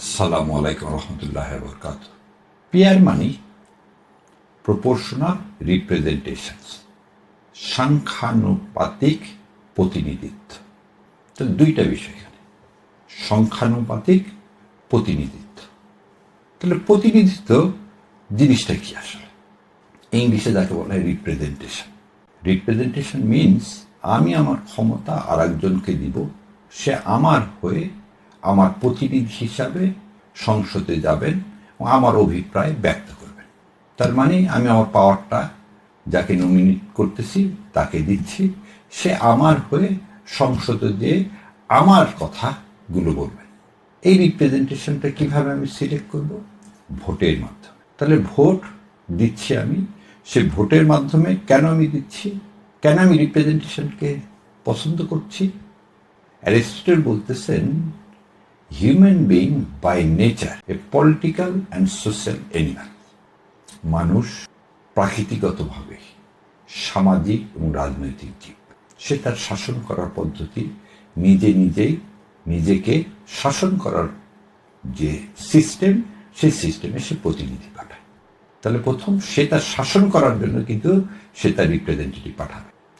আসসালামু আলাইকুম রহমতুল্লাহ বরকাত পিয়ার মানি প্রপোর্শনাল রিপ্রেজেন্টেশন সংখ্যানুপাতিক প্রতিনিধিত্ব। তো দুইটা বিষয় এখানে। সংখ্যানুপাতিক প্রতিনিধিত্ব। তাহলে প্রতিনিধিত্ব জিনিসটা কি আসলে? ইংলিশে যাকে বলা হয় রিপ্রেজেন্টেশন রিপ্রেজেন্টেশন মিনস আমি আমার ক্ষমতা আর দিব, সে আমার হয়ে আমার প্রতিনিধি হিসাবে সংসদে যাবেন এবং আমার অভিপ্রায় ব্যক্ত করবেন। তার মানে আমি আমার পাওয়ারটা যাকে নমিনেট করতেছি, তাকে দিচ্ছি। সে আমার হয়ে সংসদে দিয়ে আমার কথাগুলো বলবেন এই রিপ্রেজেন্টেশনটা কীভাবে আমি সিলেক্ট করব? ভোটের মাধ্যমে। তাহলে ভোট দিচ্ছি আমি। সে ভোটের মাধ্যমে কেন আমি দিচ্ছি? কেন আমি রিপ্রেজেন্টেশনকে পছন্দ করছি? অ্যারিস্টটল বলতেছেন human being by nature a political and social animal মানুষ প্রাকৃতিগতভাবে সামাজিক এবং রাজনৈতিক জীব। সে তার শাসন করার পদ্ধতি, নিজে নিজেই নিজেকে শাসন করার যে সিস্টেম সেই সিস্টেমে সে প্রতিনিধি পাঠায়। তাহলে প্রথম সে তার শাসন করার জন্য কিন্তু সে তার রিপ্রেজেন্টেটিভ পাঠাবে।